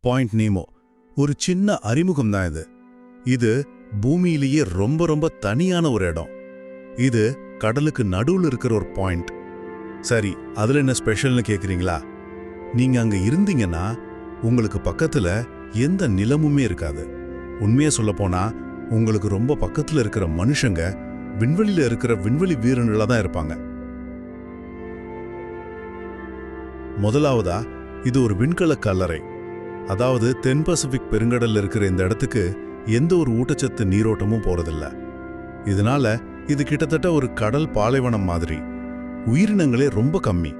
Point Nemo ஒரு சின்ன அறிமுகம் தான் இது. இது பூமியிலேயே ரொம்ப ரொம்ப தனியான ஒரு இடம். இது கடலுக்கு நடுவுல இருக்கிற ஒரு பாயிண்ட் சரி அதுல என்ன ஸ்பெஷல்னு கேக்குறீங்களா? நீங்க அங்க இருந்தீங்கன்னா உங்களுக்கு பக்கத்துல எந்த நிலமுமே இருக்காது. உண்மையா சொல்லப் போனா உங்களுக்கு ரொம்ப பக்கத்துல இருக்கிற மனுஷங்க விண்வெளியில இருக்கிற விண்வெளி வீரர்களாக தான் இருப்பாங்க. முதலாவதா இது ஒரு விண்கல கல்லறை. அதாவது தென் பசிபிக் பெருங்கடல்ல இருக்கிற இந்த இடத்துக்கு எந்த ஒரு ஊட்டச்சத்து நீரோட்டமும் போறதில்ல. இதனால இது கிட்டத்தட்ட ஒரு கடல் பாலைவனம் மாதிரி. உயிரினங்களே ரொம்ப கம்மி.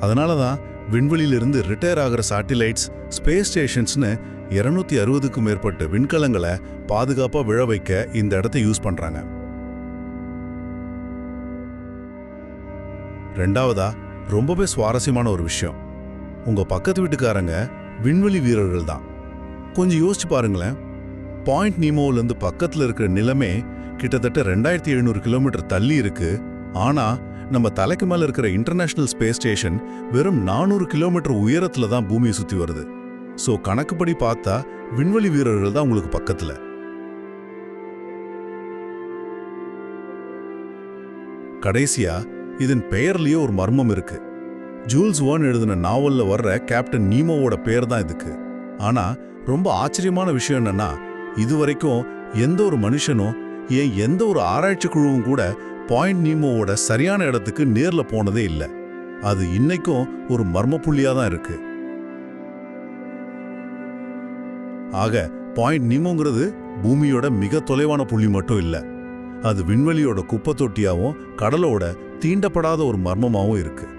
அதனால தான் விண்வெளியிலிருந்து ரிட்டையர் ஆகிற சாட்டிலைட்ஸ் ஸ்பேஸ் ஸ்டேஷன்ஸ்னு இருநூத்தி அறுபதுக்கும் மேற்பட்ட விண்கலங்களை பாதுகாப்பாக விழ வைக்க இந்த இடத்த யூஸ் பண்றாங்க. ரெண்டாவதா ரொம்பவே சுவாரஸ்யமான ஒரு விஷயம். உங்க பக்கத்து வீட்டுக்காரங்க விண்வெளி வீரர்கள் தான் கொஞ்சம் யோசிச்சு பாருங்களேன். பாயிண்ட் நீமோவிலேருந்து பக்கத்தில் இருக்கிற நிலமே கிட்டத்தட்ட ரெண்டாயிரத்தி எழுநூறு கிலோமீட்டர் தள்ளி இருக்கு. ஆனா நம்ம தலைக்கு மேல இருக்கிற இன்டர்நேஷனல் ஸ்பேஸ் ஸ்டேஷன் வெறும் நானூறு கிலோமீட்டர் உயரத்துல தான் பூமியை சுத்தி வருது. ஸோ கணக்குப்படி பார்த்தா விண்வெளி வீரர்கள் தான் உங்களுக்கு பக்கத்துல. கடைசியா இதன் பெயர்லயே ஒரு மர்மம் இருக்கு. ஜூல்ஸ் வேர்ன் எழுதின நாவலில் வர்ற கேப்டன் நீமோவோட பேர் தான் இதுக்கு. ஆனால் ரொம்ப ஆச்சரியமான விஷயம் என்னன்னா இதுவரைக்கும் எந்த ஒரு மனுஷனும் ஏன் எந்த ஒரு ஆராய்ச்சி குழுவும் கூட பாயிண்ட் நீமோவோட சரியான இடத்துக்கு நேரில் போனதே இல்லை. அது இன்னைக்கும் ஒரு மர்ம தான் இருக்கு. ஆக பாயிண்ட் நீமோங்கிறது பூமியோட மிக தொலைவான புள்ளி மட்டும் இல்லை. அது விண்வெளியோட குப்பை தொட்டியாகவும் கடலோட தீண்டப்படாத ஒரு மர்மமாகவும் இருக்குது